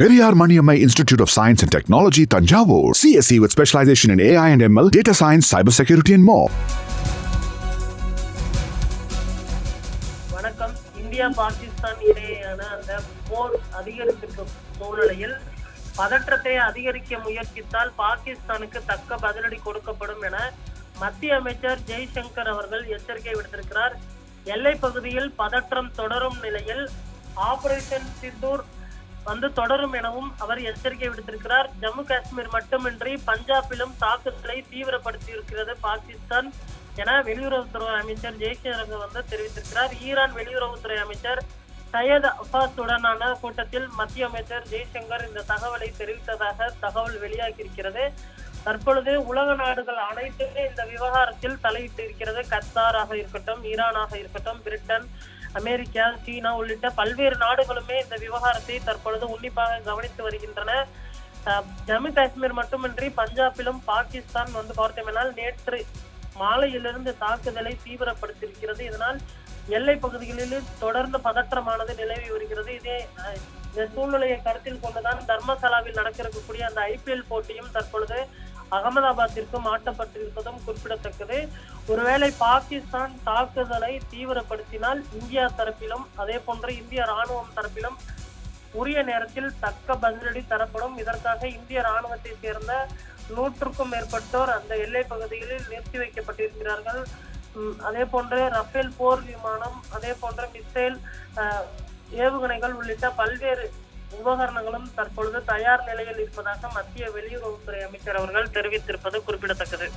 Periyar Maniammai institute of science and technology Thanjavur CSC with specialisation in AI and ML data science cyber security and மோ வணக்கம். India Pakistan இடையேயான அந்த போர் அதிகரித்திருக்கும் சூழ்நிலையில் பதற்றத்தை அதிகரிக்க முயற்சித்தால் பாகிஸ்தானுக்கு தக்க பதிலடி கொடுக்கப்படும் என மத்திய அமைச்சர் ஜெய்சங்கர் அவர்கள் எச்சரிக்கை விடுத்திருக்கிறார். எல்லை பகுதியில் பதற்றம் தொடரும் நிலையில் ஆபரேஷன் சிந்தூர் வந்து தொடரும் எனவும் அவர் எச்சரிக்கை விடுத்திருக்கிறார். ஜம்மு காஷ்மீர் மட்டுமின்றி பஞ்சாபிலும் தாக்குதலை தீவிரப்படுத்தியிருக்கிறது பாகிஸ்தான் என வெளியுறவுத்துறை அமைச்சர் ஜெய்சங்கர் வந்து தெரிவித்திருக்கிறார். ஈரான் வெளியுறவுத்துறை அமைச்சர் சையத் அப்பாஸுடனான கூட்டத்தில் மத்திய அமைச்சர் ஜெய்சங்கர் இந்த தகவலை தெரிவித்ததாக தகவல் வெளியாகி இருக்கிறது தற்பொழுது உலக நாடுகள் அனைத்துமே இந்த விவகாரத்தில் தலையிட்டு இருக்கிறது கத்தாராக இருக்கட்டும் ஈரானாக இருக்கட்டும் பிரிட்டன் அமெரிக்கா சீனா உள்ளிட்ட பல்வேறு நாடுகளுமே இந்த விவகாரத்தை தற்பொழுது உன்னிப்பாக கவனித்து வருகின்றன. ஜம்மு காஷ்மீர் மட்டுமின்றி பஞ்சாபிலும் பாகிஸ்தான் வந்து பார்த்தோம்னால் நேற்று மாலையிலிருந்து தாக்குதலை தீவிரப்படுத்தியிருக்கிறது. இதனால் எல்லை பகுதிகளில் தொடர்ந்து பதற்றமானது நிலவி வருகிறது. இதே இந்த சூழ்நிலையை கருத்தில் கொண்டுதான் தர்மசாலாவில் நடக்க இருக்கக்கூடிய அந்த ஐபிஎல் போட்டியும் தற்பொழுது அகமதாபாத்திற்கு மாற்றப்பட்டிருப்பதும் குறிப்பிடத்தக்கது. ஒருவேளை பாகிஸ்தான் தாக்குதலை தீவிரப்படுத்தினால் இந்தியா தரப்பிலும் அதே போன்று இந்திய ராணுவம் தரப்பிலும் உரிய நேரத்தில் தக்க பதிலடி தரப்படும். இதற்காக இந்திய ராணுவத்தை சேர்ந்த நூற்றுக்கும் மேற்பட்டோர் அந்த எல்லை பகுதிகளில் நிறுத்தி வைக்கப்பட்டிருக்கிறார்கள். அதே போன்று ரஃபேல் போர் விமானம் அதே போன்ற மிசைல் ஏவுகணைகள் உள்ளிட்ட பல்வேறு உபகரணங்களும் தற்பொழுது தயார் நிலையில் இருப்பதாக மத்திய வெளியுறவுத்துறை அமைச்சர் அவர்கள் தெரிவித்திருப்பது குறிப்பிடத்தக்கது.